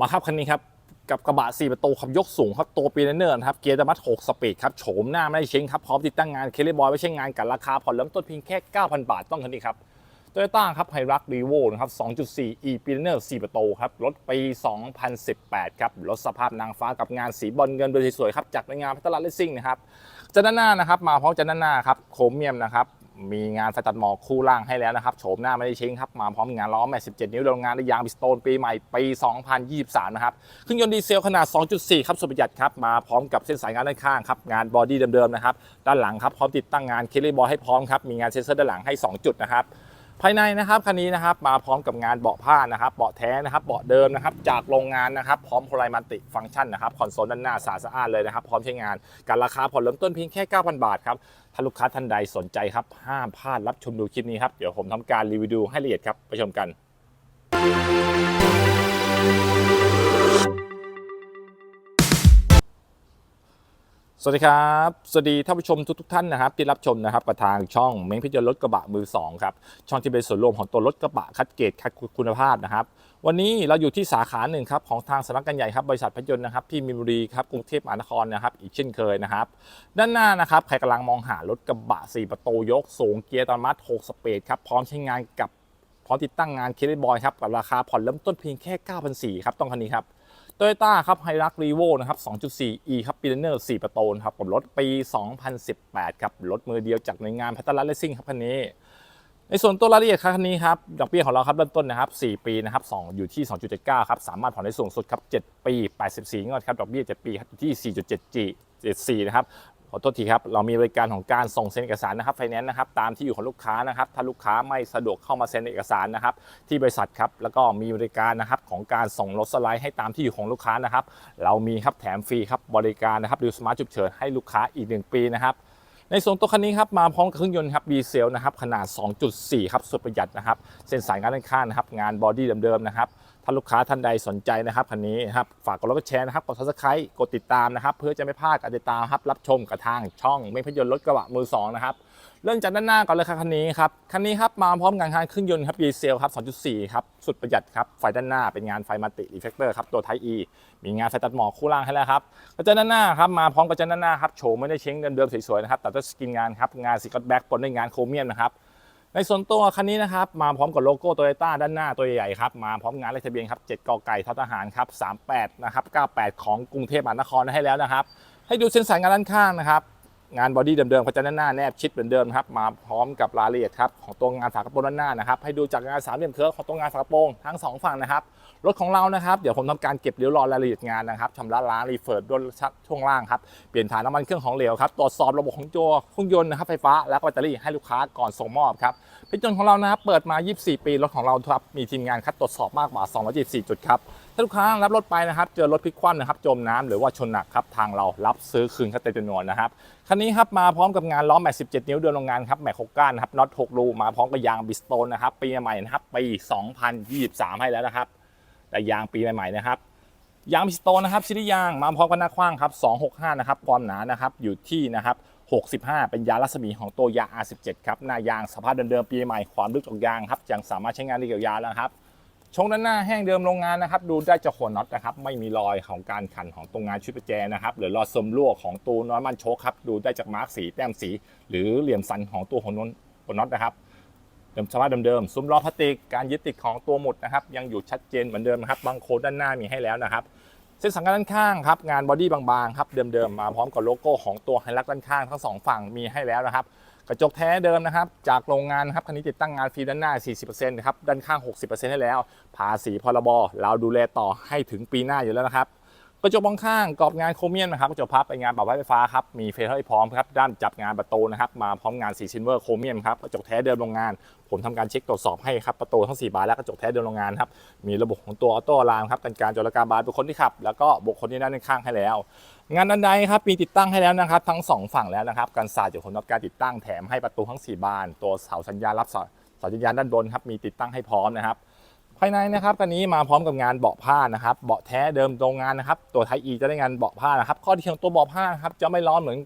มาครับคันนี้ครับกับกระบะ 4 ประตูขับยกสูงครับตัวปีเนอร์นะครับเกียร์จะมัด6สปีดครับโฉมหน้าไม่ได้เช้งครับพร้อมติดตั้งงานเคลลี่บอยไว้ใช้งานกับราคาผ่อนเริ่มต้นเพียงแค่ 9,000 บาทต้องคันนี้ครับโตโยต้าครับไฮรักรีโวนะครับ 2.4 e ปีเนอร์4ประตูครับรถปี 2018 ครับรถสภาพนางฟ้ากับงานสีบอลเงินโดยสวยๆครับจากในงานพัฒนาเลสซิ่งนะครับจันด้านหน้านะครับมาพร้อมจันด้านหน้าครับโครเมียมนะครับ มีงานไฟตัดหมอกคู่ล่างให้แล้วนะครับโฉมหน้าไม่ได้เช้งครับ มาพร้อมงานล้อแม็ก17 นิ้วโรงงานด้ยางบิสโตนปีใหม่ปี 2023 นะครับเครื่องยนต์ดีเซลขนาด 2.4 ครับสุดประหยัดครับ มาพร้อมกับเส้นสายงานด้านข้างครับ งานบอดี้เดิมๆนะครับ ด้านหลังครับพร้อมติดตั้งงานเคลลี่บอลให้พร้อมครับ มีงานเซ็นเซอร์ด้านหลังให้ 2 จุดนะครับภายในนะครับคันนี้นะครับมาพร้อมกับงานเบาะผ้านะครับเบาะแท้นะครับเบาะเดิมนะครับจากโรงงานนะครับพร้อมโพลามัลติฟังก์ชันนะครับคอนโซลด้านหน้าสะอาดสะอาดเลยนะครับพร้อมใช้งานการราคาผ่อนเริ่มต้นเพียงแค่ 9,000 บาทครับ ถ้าลูกค้าท่านใดสนใจครับ ห้ามพลาดรับชมดูคลิปนี้ครับ เดี๋ยวผมทำการรีวิวดูให้ละเอียดครับ ไปชมกัน สวัสดีครับ สวัสดีท่านผู้ชมทุกทท่านนะครับ ที่รับชมนะครับกับทางช่องเม้งพิจารณรถกระบะมือสองครับช่องที่เป็นส่วนรวมของตัวรถกระบะคัดเกรดคัดคุณภาพนะครับ วันนี้เราอยู่ที่สาขาหนึ่งครับของทางสำนักงานใหญ่ครับบริษัทพยนต์นะครับที่มีนบุรีครับกรุงเทพมหานครนะครับอีกเช่นเคยนะครับ ด้านหน้านะครับใครกำลังมองหารถกระบะ 4 ประตูยกสูงเกียร์ตโนมัติ6สเปดครับพร้อมใช้งานกับพร้อมติดตั้งงานเคลบอยครับกับราคาผ่อนเริ่มต้นเพียงแค่9,400ครับต้องคันนี้ครับ โตโยต้าครับไฮรักรีโวนะครับ 2.4 e ครับปีเนอร์4ประตูนครับกับรถปี 2018 ครับรถมือเดียวจากหน่วยงานพัฒนาเลสซิ่งครับคันนี้ ในส่วนตัวรายละเอียดครับคันนี้ครับดอกเบี้ยของเราครับเริ่มต้นนะครับ 4 ปีนะครับ2อยู่ที่ 2.79 ครับ สามารถผ่อนได้สูงสุดครับ 7 ปี 84งวดครับดอกเบี้ย 7 ปีครับอยู่ที่ 4.7 74นะครับ ขอโทษทีครับ เรามีบริการของการส่งเซ็นเอกสารนะครับไฟแนนซ์นะครับตามที่อยู่ของลูกค้านะครับ ถ้าลูกค้าไม่สะดวกเข้ามาเซ็นเอกสารนะครับ ที่บริษัทครับแล้วก็มีบริการนะครับของการส่งรถสไลด์ให้ตามที่อยู่ของลูกค้านะครับ เรามีครับแถมฟรีครับบริการนะครับดูสมาร์ทฉุกเฉินให้ลูกค้าอีก 1 ปีนะครับในส่วนตัวคันนี้ครับมาพร้อมกับเครื่องยนต์ครับดีเซลนะครับขนาด 2.4 ครับสุดประหยัดนะครับเส้นสายงานด้านข้างนะครับงานบอดี้เดิมๆนะครับ ถ้าลูกค้าท่านใดสนใจนะครับคันนี้นะครับฝากกดไลค์กดแชร์นะครับกดซับสไครต์กดติดตามนะครับ เพื่อจะไม่พลาดการติดตามครับรับชมกับทางช่องไม่พยนต์รถกระบะมือสองนะครับเริ่มจากด้านหน้าก่อนเลยครับคันนี้ครับคันนี้ครับมาพร้อมกับงานเครื่องยนต์ครับดีเซลครับ 2.4 ครับสุดประหยัดครับไฟด้านหน้าเป็นงานไฟมัลติรีเฟกเตอร์ครับตัวไทอีมีงานไฟตัดหมอกคู่ล่างให้แล้วครับกระจังด้านหน้าครับมาพร้อมกระจังด้านหน้าครับโฉมไม่ได้เช้งเดิมๆสวยๆนะครับแต่ด้วยสกินงานครับงานสีกอตแบ็กปนด้วยงานโครเมียมนะครับ ในส่วนตัวคันนี้นะครับมาพร้อมกับโลโก้โตโยต้าด้านหน้าตัวใหญ่ๆครับมาพร้อมงานเลขทะเบียนครับ7กไก่ททหารครับ38นะครับ98 ของกรุงเทพมหานครให้แล้วนะครับ ให้ดูเส้นสายงานด้านข้างนะครับ งานบอดี้เดิมๆก็จะด้านหน้าแนบชิดเหมือนเดิมครับมาพร้อมกับรายละเอียดครับของตัวงานฝากระโปรงด้านหน้านะครับให้ดูจากงานสามเหลี่ยมเคิร์ฟของตัวงานฝากระโปรงทั้งสองฝั่งนะครับรถของเรานะครับเดี๋ยวผมทำการเก็บเริ้วรอรายละเอียดงานนะครับชำระล้างรีเฟิร์ดด้วยช่วงล่างครับเปลี่ยนถ่ายน้ำมันเครื่องของเหลวครับตรวจสอบระบบของตัวเครื่องยนต์นะครับไฟฟ้าและแบตเตอรี่ให้ลูกค้าก่อนส่งมอบครับเป็นยนต์ของเรานะครับเปิดมา 24 ปีรถของเราครับมีทีมงานคัดตรวจสอบมากกว่า224จุดครับ ถ้าลูกค้ารับรถไปนะครับ เจอรถพลิกคว่ำนะครับจมน้ำหรือว่าชนหนักครับทางเรารับซื้อคืนค่าเต็มจำนวนนะครับคันนี้ครับมาพร้อมกับงานล้อแม็ก17 นิ้วเดินโรงงานครับแม็ก6ก้านครับน็อต6รูมาพร้อมกับยางบิสโตนนะครับปีใหม่นะครับปี 2023 ให้แล้วนะครับ แต่ยางปีใหม่ๆนะครับยางบิสโตนนะครับชนิดยางมาพร้อมกับหน้ากว้างครับ265นะครับความหนานะครับอยู่ที่นะครับ65 เป็นยางรัศมีของตัวยา R17 ครับหน้ายางสภาพเดิมๆปีใหม่ความลึกของยางครับยังสามารถใช้งานได้ยาวๆแล้วนะครับ ชงด้านหน้าแห้งเดิมโรงงานนะครับดูได้จากหัวน็อตนะครับไม่มีรอยของการขันของตรงงานชุดประแจนะครับหรือรอยสมรั่วของตัวน้อยมันโชคครับดูได้จากมาร์กสีแต้มสี หรือเหลี่ยมสันของตัวหัวน็อตหัวน็อตนะครับเดิมสภาพเดิมๆซุ้มล้อพลาสติกการยึดติดของตัวหมุดนะครับยังอยู่ชัดเจนเหมือนเดิมนะครับบางโค้ดด้านหน้ามีให้แล้วนะครับ เส้นสังกัดด้านข้างครับงานบอดี้บางๆครับเดิมๆมาพร้อมกับโลโก้ของตัวไฮลักด้านข้างทั้งสองฝั่งมีให้แล้วนะครับกระจกแท้เดิมนะครับ จากโรงงานครับคันนี้ติดตั้งงานฟรีด้านหน้า 40%นะครับด้านข้าง 60%ให้แล้ว ภาษีพรบเราดูแลต่อให้ถึงปีหน้าอยู่แล้วนะครับกระจกมองข้างกรอบงานโครเมียมนะครับกระจกพับเป็นงานปรับไฟฟ้าครับมีเฟรให้พร้อมครับด้านจับงานประตูนะครับมาพร้อมงานสีซิลเวอร์โครเมียมครับกระจกแท้เดิมโรงงาน ผมทำการเช็คตรวจสอบให้ครับประตูทั้ง4บานและกระจกแท้เดิมโรงงานครับมีระบบของตัวออโต้อะลามครับเป็นการจระการบานบุคคลที่ขับ แล้วก็บุคคลที่นั่งด้านข้างให้แล้ว งานด้านใดครับมีติดตั้งให้แล้วนะครับ ทั้งสองฝั่งแล้วนะครับกันศาสตร์จากผลรับการติดตั้งแถมให้ประตูทั้ง 4 บาน ตัวเสาสัญญาณรับเสาสัญญาณด้านบนครับมีติดตั้งให้พร้อมนะครับภายในนะครับคันนี้มาพร้อมกับงานเบาะผ้านะครับเบาะแท้เดิมโรงงานนะครับตัวไทยอีจะได้งานเบาะผ้านะครับข้อดีของตัวเบาะผ้าครับจะไม่ร้อนเหมือน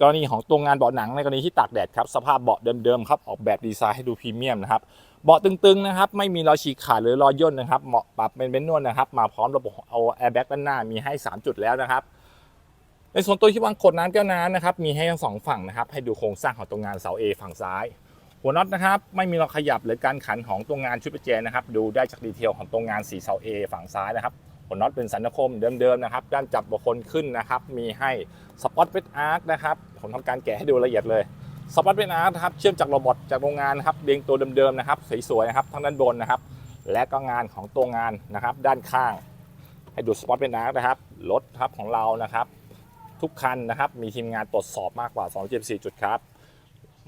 กรณีของตัวงานเบาะหนังในกรณีที่ตากแดดครับสภาพเบาะเดิมๆครับออกแบบดีไซน์ให้ดูพรีเมียมนะครับเบาะตึงๆนะครับไม่มีรอยฉีกขาดหรือรอยย่นนะครับเหมาะปรับเป็นเบนนวลนะครับมาพร้อมระบบเอาแอร์แบ็กด้านหน้ามีให้ 3 จุดแล้วนะครับในส่วนตัวที่วางขวดน้ำแก้วน้ำนะครับมีให้ทั้งสองฝั่งนะครับให้ดูโครงสร้างของตัวงานเสา A ฝั่งซ้าย หัวน็อตนะครับไม่มีรอยขยับหรือการขันของตัวงานชุดประแจนะครับดูได้จากดีเทลของตัวงานสีเสา A ฝั่งซ้ายนะครับ หัวน็อตเป็นสันนคมเดิมๆนะครับ ด้านจับบุคคลขึ้นนะครับ มีให้สปอตเวทอาร์คนะครับ ผมทำการแกะให้ดูละเอียดเลยสปอตเวทอาร์คนะครับ เชื่อมจากโรบอทจากโรงงานนะครับเรียงตัวเดิมๆนะครับ สวยๆนะครับ ทั้งด้านบนนะครับ และก็งานของตัวงานนะครับ ด้านข้าง ให้ดูสปอตเวทอาร์คนะครับ รถครับของเรานะครับ ทุกคันนะครับ มีทีมงานตรวจสอบมากกว่า274จุดครับ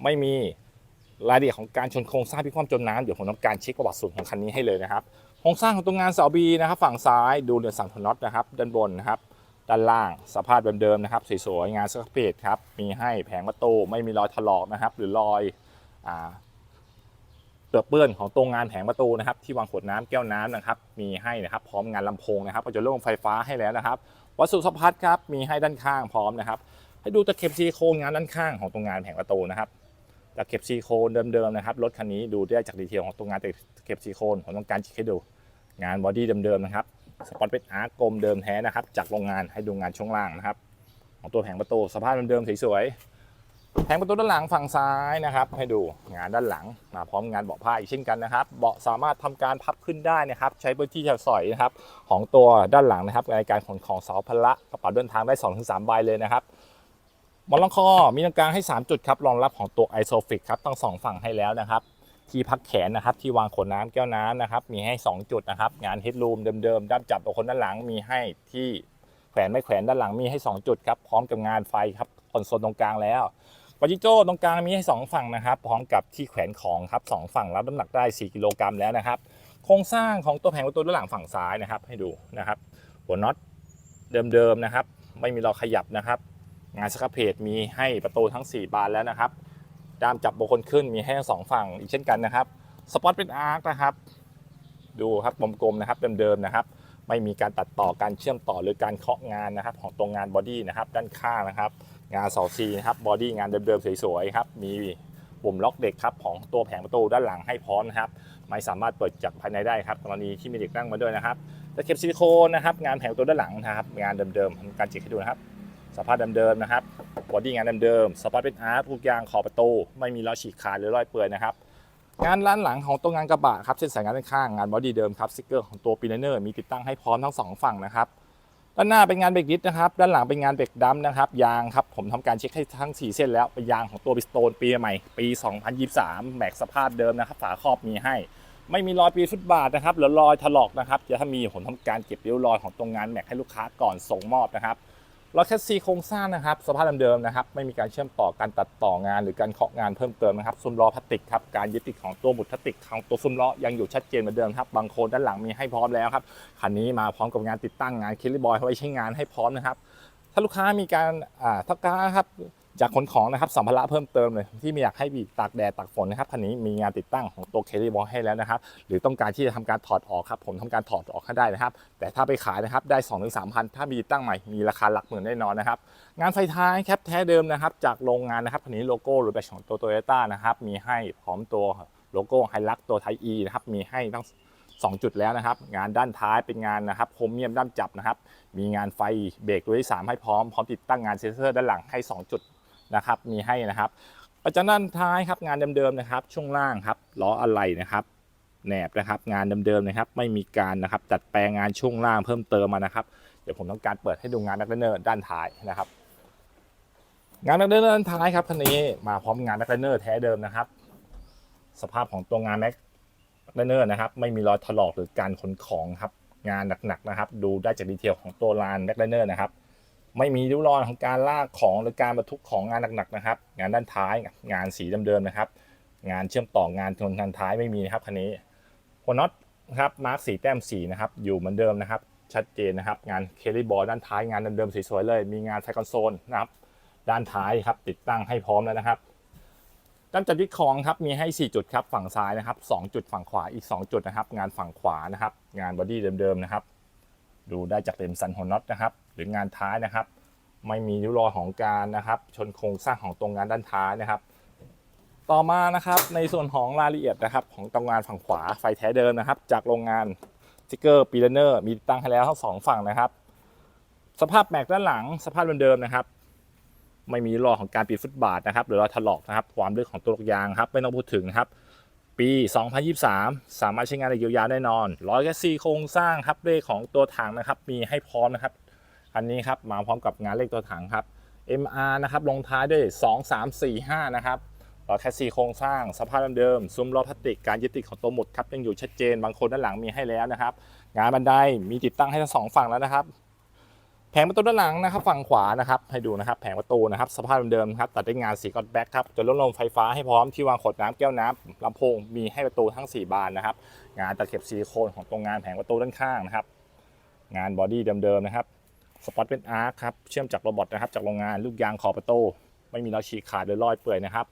ไม่มีรายละเอียดของการชนโครงสร้างพิความจมน้ำเดี๋ยวผมทำการเช็คประวัติส่วนของคันนี้ให้เลยนะครับ โครงสร้างของตัวงานเสาบีนะครับฝั่งซ้ายดูเรือสังทน็อตนะครับด้านบนนะครับด้านล่างสภาพเดิมๆนะครับสวยๆงานสครับเพจครับมีให้แผงประตูไม่มีรอยถลอกนะครับ หรือรอยอ่าเปลือกเปื้อนของตรงงานแผงประตูนะครับ ที่วางขวดน้ำแก้วน้ำนะครับ มีให้นะครับ พร้อมงานลำโพงนะครับก็จะเรื่งไฟฟ้าให้แล้วนะครับ วัสดุสัมผัสครับมีให้ด้านข้างพร้อมนะครับ ให้ดูตะเข็บซิลิโคนงานด้านข้างของตรงงานแผงประตูนะครับ ตะเข็บซิลิโคนเดิมๆนะครับรถคันนี้ดูได้จากดีเทลของตัวงานตะเข็บซิลิโคนผมต้องการจิกให้ดู งานบอดี้เดิมๆนะครับสปอตเป็นอาร์กลมเดิมแท้นะครับ จากโรงงานให้ดูงานช่วงล่างนะครับ ของตัวแผงประตูสภาพเดิมๆสวยๆแผงประตูด้านหลังฝั่งซ้ายนะครับ ให้ดูงานด้านหลังมาพร้อมงานเบาะผ้าอีกเช่นกันนะครับ เบาะสามารถทำการพับขึ้นได้นะครับ ใช้พื้นที่สอยนะครับ ของตัวด้านหลังนะครับในการขนของเสาพละกระเป๋าเดินทางได้2-3ใบเลยนะครับ หมอนรองคอมีตรงกลางให้ 3 จุดครับรองรับของตัวไอโซฟิกครับทั้งสองฝั่งให้แล้วนะครับ ที่พักแขนนะครับ ที่วางขวดน้ำแก้วน้ำนะครับ มีให้ 2 จุดนะครับ งานเฮดรูมเดิมๆด้ามจับตัวคนด้านหลังมีให้ที่แขวนไม่แขวนด้านหลังมีให้ 2 จุดครับพร้อมกับงานไฟครับคอนโซลตรงกลางแล้วปาจิโจ้ตรงกลางมีให้ 2 ฝั่งนะครับ พร้อมกับที่แขวนของครับสองฝั่งรับน้ำหนักได้ 4 กิโลกรัมแล้วนะครับ โครงสร้างของตัวแผงประตูด้านหลังฝั่งซ้ายนะครับ ให้ดูนะครับ หัวน็อตเดิมๆนะครับ ไม่มีรอขยับนะครับ งานสครับเพจมีให้ประตูทั้ง 4 บานแล้วนะครับ ด้ามจับบุคคลขึ้นมีให้ทั้งสองฝั่งอีกเช่นกันนะครับ สปอตเป็นอาร์คนะครับ ดูครับกลมๆนะครับเดิมๆนะครับ ไม่มีการตัดต่อการเชื่อมต่อหรือการเคาะงานนะครับ ของตรงงานบอดี้นะครับ ด้านข้างนะครับ งานเสาซีนะครับบอดี้งานเดิมๆสวยๆครับ มีปุ่มล็อกเด็กครับของตัวแผงประตูด้านหลังให้พร้อมนะครับ ไม่สามารถเปิดจากภายในได้ครับกรณีที่มีเด็กนั่งมาด้วยนะครับตะเข็บซิลิโคนนะครับ งานแผงประตูด้านหลังนะครับ งานเดิมๆทำการจิกให้ดูนะครับ สภาพเดิมๆนะครับบอดี้งานเดิมๆสปอตเป็นอาร์ตทุกอย่างขอบประตู ไม่มีรอยฉีกขาดหรือรอยเปื่อยนะครับงานร้านหลังของตัวงานกระบะครับเส้นสายงานด้านข้างงานบอดี้เดิมครับสติกเกอร์ของตัวปีเนอร์มีติดตั้งให้พร้อมทั้งสองฝั่งนะครับด้านหน้าเป็นงานเบรกดิสนะครับด้านหลังเป็นงานเบรกดัมนะครับยางครับผมทำการเช็คให้ทั้ง 4 เส้นแล้วเป็นยางของตัวบิสโตนปีใหม่ปี 2023 แม็กสภาพเดิมนะครับฝาครอบมีให้ ไม่มีรอยปีฟุตบาทนะครับหรือรอยถลอกนะครับจะถ้ามีผมทำการเก็บริ้วรอยของตรงงานแม็กให้ลูกค้าก่อนส่งมอบนะครับ ล้อแคสซีโครงสร้างนะครับ สภาพเดิมๆนะครับ ไม่มีการเชื่อมต่อการตัดต่องานหรือการเคาะงานเพิ่มเติมนะครับซุ้มล้อพลาสติกครับ การยึดติดของตัวบุตรพลาสติกของตัวซุ้มล้อยังอยู่ชัดเจนเหมือนเดิมครับ บางโคนด้านหลังมีให้พร้อมแล้วครับ คันนี้มาพร้อมกับงานติดตั้งงานคิลลี่บอยไว้ใช้งานให้พร้อมนะครับ ถ้าลูกค้ามีการอ่าถ้าลูกค้าครับ จากขนของนะครับสัมภาระเพิ่มเติมเลยที่ไม่อยากให้บีตากแดดตากฝนนะครับคันนี้มีงานติดตั้งของตัวเคลลี่บอยให้แล้วนะครับหรือต้องการที่จะทำการถอดออกครับผมทำการถอดออกให้ได้นะครับ แต่ถ้าไปขายนะครับได้2-3ถึงสามพันถ้ามีติดตั้งใหม่มีราคาหลักหมื่นแน่นอนนะครับงานไฟท้ายแคปแท้เดิมนะครับจากโรงงานนะครับคันนี้โลโก้หรือแบตของตัวโตโยต้านะครับมีให้พร้อมตัวโลโก้ไฮลักตัวไทยอีนะครับมีให้ทั้ง2 จุดแล้วนะครับ งานด้านท้ายเป็นงานนะครับโครเมียมด้ามจับนะครับ มีงานไฟเบรกตัวที่3ให้พร้อม พร้อมติดตั้งงานเซ็นเซอร์ด้านหลังให้ 2 จุด นะครับมีให้นะครับประจันด้านท้ายครับงานเดิมๆนะครับ ช่วงล่างครับล้ออะไหล่นะครับแหนบนะครับงานเดิมๆนะครับ ไม่มีการนะครับจัดแปลงงานช่วงล่างเพิ่มเติมมานะครับ เดี๋ยวผมต้องการเปิดให้ดูงานนักเนเนอร์ด้านท้ายนะครับ งานนักเนเนอร์ด้านท้ายครับคันนี้มาพร้อมงานนักเนเนอร์แท้เดิมนะครับ สภาพของตัวงานแม็กไลเนอร์นะครับ ไม่มีรอยถลอกหรือการขนของครับงานหนักๆนะครับ ดูได้จากดีเทลของตัวลานแบ็คไลเนอร์นะครับ ไม่มีริ้วรอยของการลากของหรือการบรรทุกของงานหนักๆนะครับ งานด้านท้ายงานสีเดิมๆนะครับ งานเชื่อมต่องานทนทางท้ายไม่มีนะครับคันนี้หัวน็อตนะครับมาร์กสีแต้มสีนะครับอยู่เหมือนเดิมนะครับ ชัดเจนนะครับ งานเคลลี่บอลด้านท้ายงานเดิมๆสวยๆเลย มีงานไฟคอนโซลนะครับด้านท้ายครับติดตั้งให้พร้อมแล้วนะครับด้านจัดยึดของครับมีให้ 4 จุดครับฝั่งซ้ายนะครับ 2 จุดฝั่งขวาอีก 2 จุดนะครับ งานฝั่งขวานะครับ งานบอดี้เดิมๆนะครับ ดูได้จากเลมสันหัวน็อตนะครับ หรืองานท้ายนะครับ ไม่มีริ้วรอยของการนะครับ ชนโครงสร้างของตรงงานด้านท้ายนะครับ ต่อมานะครับในส่วนของรายละเอียดนะครับ ของตรงงานฝั่งขวาไฟแท้เดิมนะครับ จากโรงงานสติกเกอร์ปีเลเนอร์มีติดตั้งให้แล้วทั้งสองฝั่งนะครับ สภาพแม็กด้านหลังสภาพเดิมๆนะครับ ไม่มีรอยของการปิดฟุตบาทนะครับ หรือรอยถลอกนะครับ ความลึกของตัวลูกยางครับไม่ต้องพูดถึงนะครับ ปี 2023 สามารถใช้งานได้ยาวๆแน่นอนร้อยแคซีโครงสร้างครับเลขของตัวถังนะครับ มีให้พร้อมนะครับ อันนี้ครับมาพร้อมกับงานเลขตัวถังครับ MR นะครับลงท้ายด้วย 2 3 4 5 นะครับล้อแคสซีโครงสร้างสภาพเดิมๆซุ้มล้อพลาสติกการยึดติดของตัวหมุดครับยังอยู่ชัดเจน บางคนด้านหลังมีให้แล้วนะครับ งานบันไดมีติดตั้งให้ทั้งสองฝั่งแล้วนะครับ แผงประตูด้านหลังนะครับฝั่งขวานะครับให้ดูนะครับแผงประตูนะครับสภาพเดิมๆครับตัดด้วยงานสีกอตแบ็กครับจนลดลมไฟฟ้าให้พร้อมที่วางขวดน้ำแก้วน้ำลำโพงมีให้ประตูทั้ง 4 บานนะครับงานตะเข็บซิลิโคนของตรงงานแผงประตูด้านข้างนะครับงานบอดี้เดิมๆนะครับสปอตเป็นอาร์คครับเชื่อมจากโรบอทนะครับจากโรงงานลูกยางขอบประตูไม่มีรอยฉีกขาดหรือรอยเปื่อยนะครับ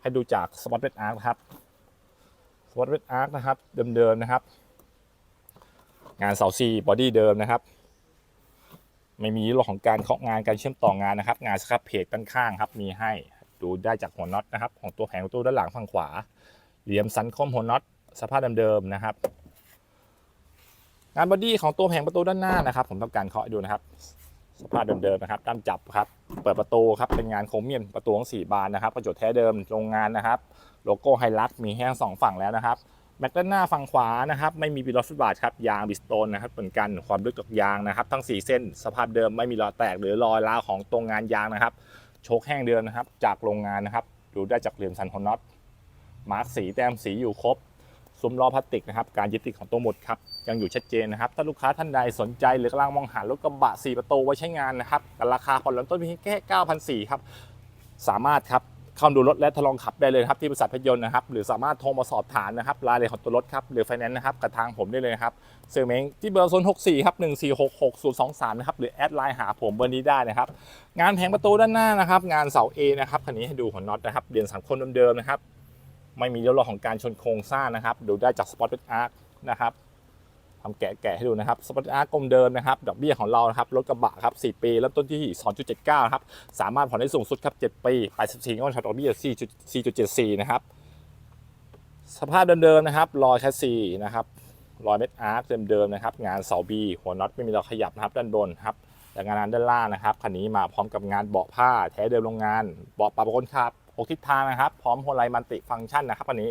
ให้ดูจากสปอตเป็นอาร์คครับสปอตเป็นอาร์คนะครับเดิมๆนะครับ งานเสาซีบอดี้เดิมนะครับ ไม่มีเรื่องของการเคาะงานการเชื่อมต่องานนะครับ งานสครับเพจด้านข้างครับ มีให้ดูได้จากหัวน็อตนะครับ ของตัวแผงประตูด้านหลังฝั่งขวา เหลี่ยมสันคมหัวน็อตสภาพเดิมๆนะครับ งานบอดี้ของตัวแผงประตูด้านหน้านะครับ ผมต้องการเคาะดูนะครับ สภาพเดิมๆนะครับด้ามจับครับ เปิดประตูครับเป็นงานโครเมียมประตูทั้งสี่บานนะครับกระจกแท้เดิมโรงงานนะครับ โลโก้ไฮลักมีให้ทั้งสองฝั่งแล้วนะครับ แม็กด้านหน้าฝั่งขวานะครับไม่มีบิลอฟฟุตบาทครับยางบิสโตนนะครับเหมือนกันความลึกจากยางนะครับ ทั้ง 4 เส้นสภาพเดิมไม่มีรอยแตกหรือรอยร้าวของตรงงานยางนะครับ โชคแห้งเดิมนะครับ จากโรงงานนะครับ ดูได้จากเหลี่ยมสันของน็อตมาร์กสีแต้มสีอยู่ครบซุ้มล้อพลาสติกนะครับ การยึดติดของตัวหมดครับยังอยู่ชัดเจนนะครับ ถ้าลูกค้าท่านใดสนใจหรือกำลังมองหารถกระบะ 4 ประตูไว้ใช้งานนะครับกับราคาผ่อนเริ่มต้นเพียงแค่9,400ครับสามารถครับ เข้าดูรถและทดลองขับได้เลยครับที่บริษัทพยนต์นะครับ หรือสามารถโทรมาสอบถามนะครับรายละเอียดของตัวรถครับหรือไฟแนนซ์นะครับกับทางผมได้เลยนะครับเซอร์เมงที่เบอร์โซน64 ครับ 1466023 นะครับ หรือแอดไลน์หาผมเบอร์นี้ได้นะครับ งานแผงประตูด้านหน้านะครับ งานเสา A นะครับคันนี้ให้ดูหัวน็อตนะครับเรียนสังคมเดิมๆนะครับ ไม่มีเรื่องของการชนโครงสร้างนะครับ ดูได้จากสปอตเป็นอาร์คนะครับ ทำแกะๆให้ดูนะครับสปอตอาร์กลมเดิมนะครับดอกเบี้ยของเรานะครับรถกระบะครับ4ปีเริ่มต้นที่ 2.79ครับสามารถผ่อนได้สูงสุดครับ7ปี84งวดดอกเบี้ย4.74นะครับสภาพเดิมๆนะครับรอยแคสซีนะครับรอยเม็ดอาร์คเดิมๆนะครับงานเสาบีหัวน็อตไม่มีรอยขยับนะครับด้านบนครับแต่งานด้านล่างนะครับคันนี้มาพร้อมกับงานเบาะผ้าแท้เดิมโรงงานเบาะปรับคนขับ หกทิศทางนะครับ พร้อมโฮไลมันติฟังก์ชันนะครับอันนี้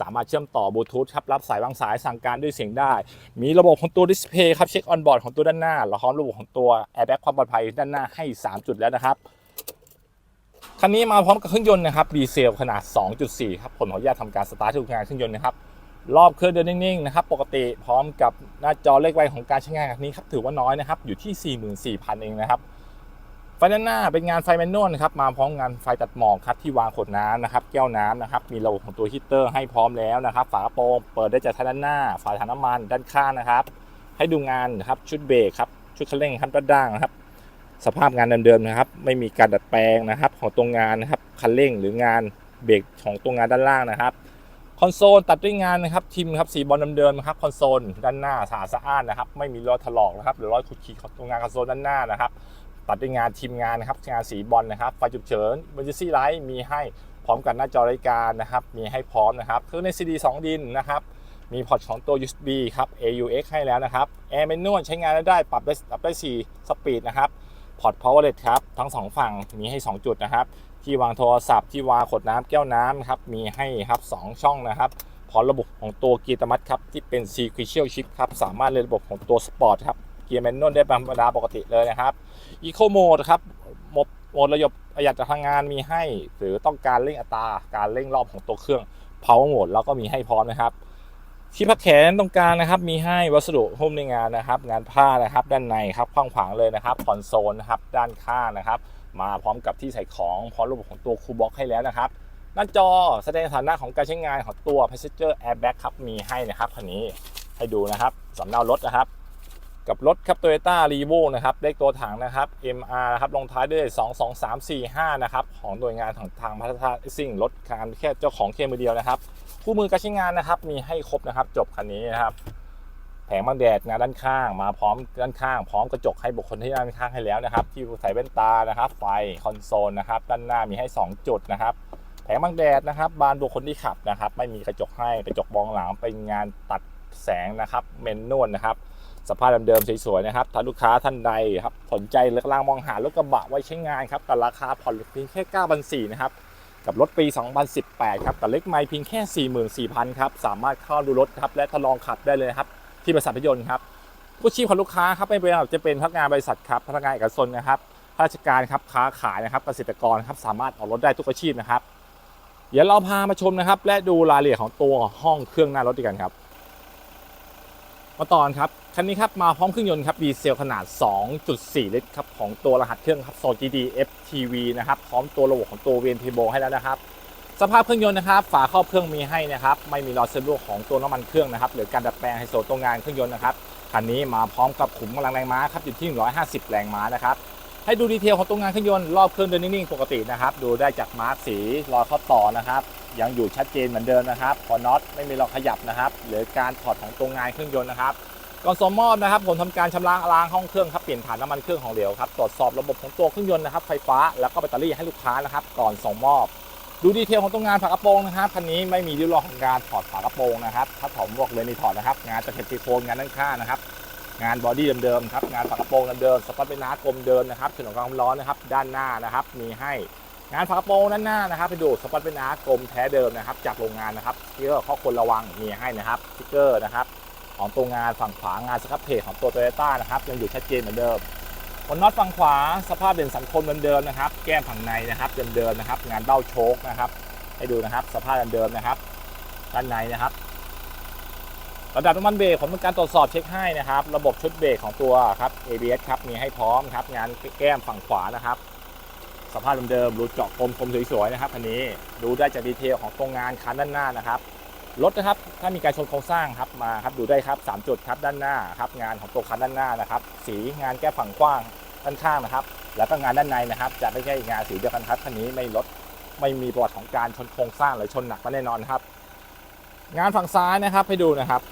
สามารถเชื่อมต่อบลูทูธครับรับสายวางสายสั่งการด้วยเสียงได้ มีระบบของตัวดิสเพย์ครับเช็คออนบอร์ดของตัวด้านหน้าแล้วพร้อมระบบของตัวแอร์แบ็กความปลอดภัยด้านหน้าให้ 3 จุดแล้วนะครับคันนี้มาพร้อมกับเครื่องยนต์นะครับดีเซลขนาด 2.4 ครับผมขออนุญาตทำการสตาร์ททุกงานเครื่องยนต์นะครับรอบเครื่องเดินนิ่งๆนะครับปกติพร้อมกับหน้าจอเลขไวของการใช้งานแบบนี้ครับถือว่าน้อยนะครับอยู่ที่ 44,000 เองนะครับ ไฟด้านหน้าเป็นงานไฟแมนนวลนะครับมาพร้อมงานไฟตัดหมอกครับที่วางขวดน้ำนะครับแก้วน้ำนะครับมีระบบของตัวฮีตเตอร์ให้พร้อมแล้วนะครับฝากระโปรงเปิดได้จากทางด้านหน้า ฝาถังน้ำมันด้านข้างนะครับ ให้ดูงานนะครับชุดเบรกครับชุดคันเร่งครับด้านล่างนะครับ สภาพงานเดิมๆนะครับ ไม่มีการดัดแปลงนะครับ ของตัวงานนะครับคันเร่งหรืองานเบรกของตัวงานด้านล่างนะครับคอนโซลตัดด้วยงานนะครับทิมครับสีบอลเดิมๆนะครับคอนโซลด้านหน้าสะอาดสะอ้านนะครับไม่มีรอยถลอกนะครับหรือรอยขุดขีดของตัวงานคอนโซลด้านหน้านะครับ ตัดด้วยงานทีมงานนะครับงานสีบอลนะครับไฟฉุกเฉิน emergency light มีให้พร้อมกับหน้าจอรายการนะครับมีให้พร้อมนะครับเครื่องใน CD 2 ดินนะครับมีพอร์ตของตัว USB ครับ AUX ให้แล้วนะครับ Air Manual ใช้งานได้ ปรับได้ปรับได้ 4 สปีดนะครับพอร์ต powerless ครับทั้ง 2 ฝั่งมีให้ 2 จุดนะครับ ที่วางโทรศัพท์ที่วางขวดน้ำแก้วน้ำครับมีให้ครับ 2 ช่องนะครับพร้อมระบบของตัวกียร์อัตมัติครับที่เป็น sequential shift ครับสามารถเล่นระบบของตัว sport ครับ เกียร์แมนนวลได้ธรรมดาปกติเลยนะครับ Eco Mode ครับโหมดโหมดระยบประหยัดพลังงานมีให้ หรือต้องการเร่งอัตราการเร่งรอบของตัวเครื่อง Power Mode แล้วก็มีให้พร้อมนะครับ ที่พักแขนตรงกลางนะครับ มีให้วัสดุหุ้มในงานนะครับ งานผ้านะครับ ด้านในครับขว้างขวางเลยนะครับคอนโซลนะครับด้านข้างนะครับ มาพร้อมกับที่ใส่ของพร้อมระบบของตัวคูบ็อกให้แล้วนะครับหน้าจอแสดงสถานะของการใช้งานของตัว Passenger Airbag ครับมีให้นะครับคันนี้ให้ดูนะครับสำเนารถนะครับ กับรถครับ Toyota r e v o นะครับเลขตัวถังนะครับ MR นะครับลงท้ายด้วย 2 2 3 4 5 นะครับ ของหน่วยงานของทางพัฒนาซิ่งรถคันแค่เจ้าของแค่มือเดียวนะครับคู่มือการใช้งานนะครับมีให้ครบนะครับ จบคันนี้นะครับแผงบังแดดงานด้านข้าง มาพร้อมด้านข้าง พร้อมกระจกให้บุคคลที่ด้านข้างให้แล้วนะครับ ที่ใส่แว่นตานะครับ ไฟคอนโซลนะครับ ด้านหน้ามีให้ 2 จุดนะครับ แผงบังแดดนะครับ บานบุคคลที่ขับนะครับ ไม่มีกระจกให้กระจกมองหลังเป็นงานตัดแสงนะครับ เมนนวลนะครับ สภาพเดิมๆสวยๆนะครับถ้าลูกค้าท่านใดครับสนใจหรือกำลังมองหารถกระบะไว้ใช้งานครับแต่ราคาผ่อนเพียงแค่9,400นะครับกับรถปี 2018 ครับแต่เล็กไม่เพียงแค่ 44,000 ครับ สามารถเข้าดูรถครับและทดลองขับได้เลยครับ ที่บริษัทพยนต์ครับผู้ชีพของลูกค้าครับไม่เป็นจะเป็นพนักงานบริษัทครับพนักงานเอกชนนะครับข้าราชการครับค้าขายนะครับเกษตรกรครับสามารถออกรถได้ทุกอาชีพนะครับ เดี๋ยวเราพามาชมนะครับ และดูรายละเอียดของตัวห้องเครื่องหน้ารถด้วยกันครับ มาตอนครับ คันนี้ครับมาพร้อมเครื่องยนต์ครับดีเซลขนาด 2.4 ลิตรครับของตัวรหัสเครื่องครับ 2GD FTV นะครับพร้อมตัวระบบของตัว VN Turbo ให้แล้วนะครับ สภาพเครื่องยนต์นะครับ ฝาครอบเครื่องมีให้นะครับ ไม่มีรอยเซลล์ของตัวน้ำมันเครื่องนะครับ หรือการดัดแปลงไฮโซตัวงานเครื่องยนต์นะครับ คันนี้มาพร้อมกับขุมกำลังแรงม้าครับอยู่ที่ 150 แรงม้านะครับ ให้ดูดีเทลของตัวงานเครื่องยนต์รอบเครื่องเดินนิ่งๆปกตินะครับ ดูได้จากมาร์กสีรอยข้อต่อนะครับ ยังอยู่ชัดเจนเหมือนเดิมนะครับพอน็อตไม่มีรอยขยับนะครับ หรือการถอดของตัวงานเครื่องยนต์นะครับ ก่อนส่งมอบนะครับผมทำการชำระล้างห้องเครื่องครับเปลี่ยนถ่านน้ำมันเครื่องของเหลวครับตรวจสอบระบบของตัวเครื่องยนต์นะครับไฟฟ้าแล้วก็แบตเตอรี่ให้ลูกค้านะครับก่อนส่งมอบ ดูดีเทลของตัวงานฝากระโปรงนะครับคันนี้ไม่มีริ้วรอยของการถอดฝากระโปรงนะครับถ้าถอดบอกเลยมีถอดนะครับงานตะเข็บซิลิโคนงานด้านข้างนะครับงานบอดี้เดิมๆครับงานฝากระโปรงเดิมๆสปอตเป็นน้ากลมเดิมนะครับฉนวนความร้อนนะครับด้านหน้านะครับมีให้งานฝากระโปรงด้านหน้านะครับไปดูสปอตเป็นน้ากลมแท้เดิมนะครับจากโรงงานนะครับสติ๊กเกอร์ข้อควรระวังมีให้นะครับสติ๊กเกอร์นะครับ ของตัวงานฝั่งขวางานสครับเพจของตัวโตโยต้านะครับยังอยู่ชัดเจนเหมือนเดิมบนน็อตฝั่งขวาสภาพเด่นสันคมเดิมๆนะครับ แก้มฝั่งในนะครับเดิมๆนะครับ งานเบ้าโชคนะครับ ให้ดูนะครับ สภาพเดิมๆนะครับ ด้านในนะครับ ระดับน้ำมันเบรกผมทำการตรวจสอบเช็คให้นะครับ ระบบชุดเบรกของตัวครับ ABS ครับมีให้พร้อมครับ งานแก้มฝั่งขวานะครับ สภาพเดิมๆรูเจาะคมคมสวยๆนะครับคันนี้ดูได้จากดีเทลของตรงงานคันด้านหน้านะครับ รถนะครับถ้ามีการชนโครงสร้างครับมาครับดูได้ครับ3จุดครับด้านหน้าครับงานของตัวคันด้านหน้านะครับ สีงานแก้ฝั่งกว้างด้านข้างนะครับ แล้วก็งานด้านในนะครับ จะไม่ใช่งานสีเดียวกันครับคันนี้ไม่ลดไม่มีประวัติของการชนโครงสร้างหรือชนหนักมาแน่นอนครับ งานฝั่งซ้ายนะครับให้ดูนะครับ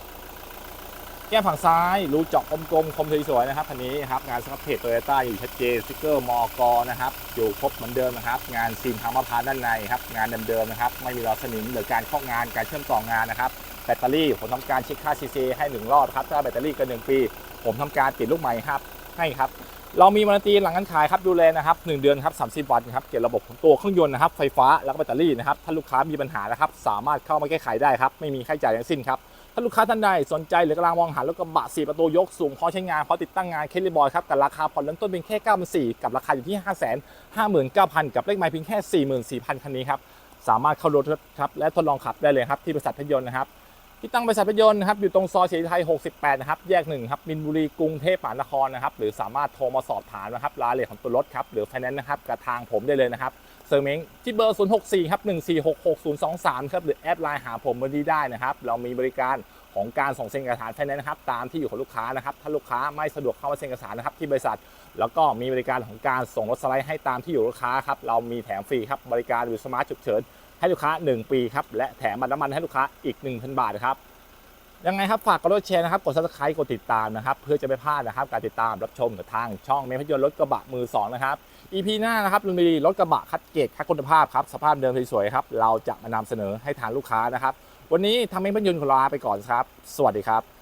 แก้มฝั่งซ้ายรูเจาะกลมๆคมสวยๆนะครับคันนี้ครับงานสครับเพจโตโยต้าอยู่ชัดเจนสติ๊กเกอร์มอกนะครับอยู่ครบเหมือนเดิมนะครับ งานซีนทางมะพร้าวด้านในครับงานเดิมๆนะครับไม่มีรอยสนิมหรือการเข้างานการเชื่อมต่องานนะครับแบตเตอรี่ผมทำการเช็คค่า CC ให้หนึ่งรอบครับถ้าแบตเตอรี่เกินหนึ่งปี ผมทำการติดลูกใหม่ครับให้ครับเรามีวารันตีหลังการขายครับดูแลนะครับ1เดือนครับ30 วันครับเกี่ยวกับระบบของตัวเครื่องยนต์นะครับไฟฟ้าแล้วก็แบตเตอรี่นะครับถ้าลูกค้ามีปัญหานะครับสามารถเข้ามาแก้ไขได้ครับไม่มีค่าใช้จ่ายทั้งสิ้นครับ ถ้าลูกค้าท่านใดสนใจหรือกำลังมองหารถกระบะ 4 ประตูยกสูงพร้อมใช้งานพร้อมติดตั้งงานเคลิบอยครับกับราคาผ่อนเริ่มต้นเพียงแค่9 4 0กับราคาอยู่ที่ 5 5 9 0 0 0 กับเลขหมายเพียงแค่ 44,000 คันนี้ครับสามารถเข้ารถครับและทดลองขับได้เลยครับที่บริษัทพยนต์นะครับที่ตั้งบริษัทพยนต์นะครับอยู่ตรงซอยศรีไทย 68 นะครับ แยกหนึ่งครับมินบุรีกรุงเทพมหานครนะครับหรือสามารถโทรมาสอบถามนะครับรายละเอียดของตัวรถครับหรือไฟแนนซ์นะครับกับทางผมได้เลยนะครับ เซอร์เมงที่เบอร์ 064 ครับ 1466023 ครับ หรือแอดไลน์หาผมมาดีได้นะครับ เรามีบริการของการส่งเซ็นเอกสารไฟแนนซ์นะครับตามที่อยู่ของลูกค้านะครับ ถ้าลูกค้าไม่สะดวกเข้ามาเซ็นเอกสารนะครับที่บริษัท แล้วก็มีบริการของการส่งรถสไลด์ให้ตามที่อยู่ลูกค้าครับเรามีแถมฟรีครับบริการวิวสมาร์ทฉุกเฉินให้ลูกค้า 1 ปีครับและแถมบัตรน้ำมันให้ลูกค้าอีก 1,000 บาทครับยังไงครับฝากกดไลค์แชร์นะครับกด subscribe กดติดตามนะครับเพื่อจะไม่พลาดนะครับการติดตามรับชมกับทางช่องเมพยนต์รถกระบะมือ2นะครับ EP หน้านะครับเรามีรถกระบะคัดเกรดคัดคุณภาพครับสภาพเดิมสวยๆครับเราจะมานำเสนอให้ทางลูกค้านะครับ วันนี้ทางเมพยนต์ของเราไปก่อนครับ สวัสดีครับ